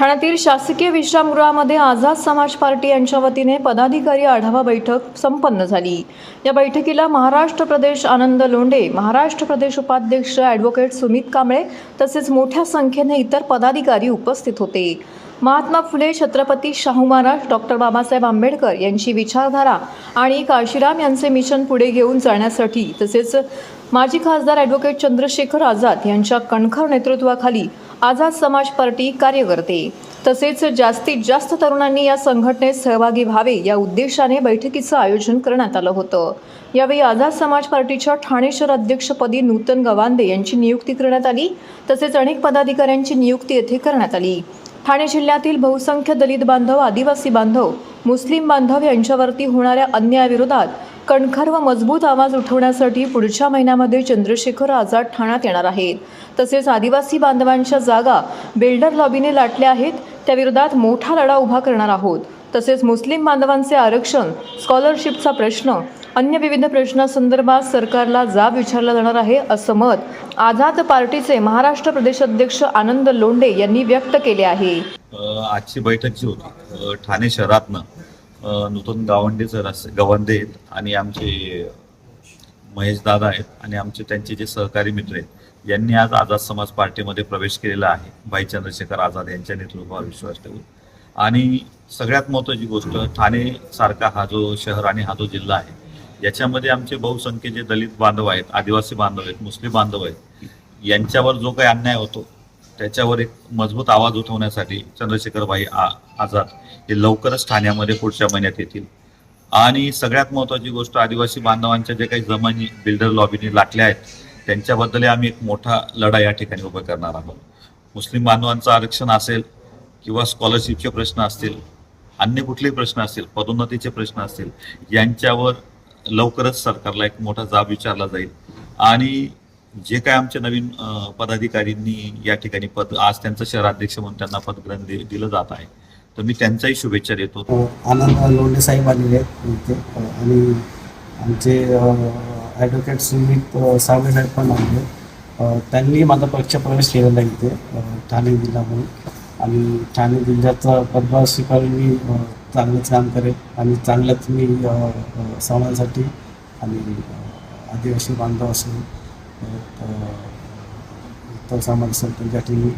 ठाण्यातील शासकीय विश्रामगृहामध्ये आझाद समाज पार्टी यांच्या वतीने पदाधिकारी आढावा बैठक संपन्न झाली. या बैठकीला महाराष्ट्र प्रदेश आनंद लोंढे महाराष्ट्र प्रदेश उपाध्यक्ष ॲडव्होकेट सुमित कांबळे तसेच मोठ्या संख्येने इतर पदाधिकारी उपस्थित होते. महात्मा फुले छत्रपती शाहू महाराज डॉक्टर बाबासाहेब आंबेडकर यांची विचारधारा आणि काशीराम यांचे मिशन पुढे घेऊन जाण्यासाठी तसेच माजी खासदार ॲडव्होकेट चंद्रशेखर आझाद यांच्या कणखर नेतृत्वाखाली आझाद समाज पार्टी कार्य करते तसेच जास्तीत जास्त तरुणांनी या संघटनेत सहभागी व्हावे या उद्देशाने बैठकीचं आयोजन करण्यात आलं होतं. यावेळी आझाद समाज पार्टीच्या ठाणे शहर अध्यक्षपदी नूतन गवांदे यांची नियुक्ती करण्यात आली. तसेच अनेक पदाधिकाऱ्यांची नियुक्ती येथे करण्यात आली. ठाणे जिल्ह्यातील बहुसंख्य दलित बांधव आदिवासी बांधव मुस्लिम बांधव यांच्यावरती होणाऱ्या अन्यायाविरोधात कणखर व मजबूत आवाज उठवण्यासाठी पुढच्या महिन्यामध्ये चंद्रशेखर आझाद ठाण्यात येणार आहेत. तसेच आदिवासी बांधवांच्या जागा बिल्डर लॉबीने लाटल्या आहेत. त्याविरोधात मोठा लढा उभा करणार आहोत. तसेच मुस्लिम बांधवांचे आरक्षण स्कॉलरशिपचा प्रश्न अन्य विविध प्रश्नासंदर्भात सरकारला जाब विचारला जाणार आहे असं मत आझाद पार्टीचे महाराष्ट्र प्रदेश अध्यक्ष आनंद लोंढे यांनी व्यक्त केले आहे. आजची बैठक जी होती ठाणे शहरातनं नूतन गावंडे सर असे गवंदे आहेत आणि आमचे महेश दादा आहेत आणि आमचे त्यांचे जे सहकारी मित्र आहेत यांनी आज आझाद समाज पार्टीमध्ये प्रवेश केलेला आहे. भाई चंद्रशेखर आझाद यांच्या नेतृत्वावर विश्वास ठेवून आणि सगळ्यात महत्त्वाची गोष्ट ठाणे सारखा हा जो शहर आणि हा जो जिल्हा आहे याच्यामध्ये आमचे बहुसंख्य जे दलित बांधव आहेत आदिवासी बांधव आहेत मुस्लिम बांधव आहेत यांच्यावर जो काही अन्याय होतो त्याच्यावर एक मजबूत आवाज उठवण्यासाठी चंद्रशेखरभाई आ आझाद हे लवकरच ठाण्यामध्ये पुढच्या महिन्यात येतील. आणि सगळ्यात महत्त्वाची गोष्ट आदिवासी बांधवांच्या जे काही जमानी बिल्डर लॉबीने लाटल्या आहेत त्यांच्याबद्दल आम्ही एक मोठा लढा या ठिकाणी उभा करणार आहोत. मुस्लिम बांधवांचं आरक्षण असेल किंवा स्कॉलरशिपचे प्रश्न असतील अन्य कुठलेही प्रश्न असतील पदोन्नतीचे प्रश्न असतील यांच्यावर लवकरच सरकारला एक मोठा जाब विचारला जाईल. आणि जे काय आमच्या नवीन पदाधिकारींनी या ठिकाणी पद आज त्यांचं शहराध्यक्ष म्हणून त्यांना पदग्रहण दि- दिलं जात आहे. तर मी त्यांचाही शुभेच्छा देतो. हो, आनंद लोंढे साहेब आलेले आहेत आणि आमचे ॲडव्होकेट सुमित सावळे साहेब पण आले त्यांनी माझा पक्ष प्रवेश केलेला आहे इथे ठाणे जिल्हा म्हणून. आणि ठाणे जिल्ह्याचा पदभार स्वीकारून मी चांगलंच काम करेन आणि चांगलंच मी अ, समाजासाठी आणि आदिवासी बांधव असेल परत, अ, इतर समाज असेल त्यांच्यासाठी मी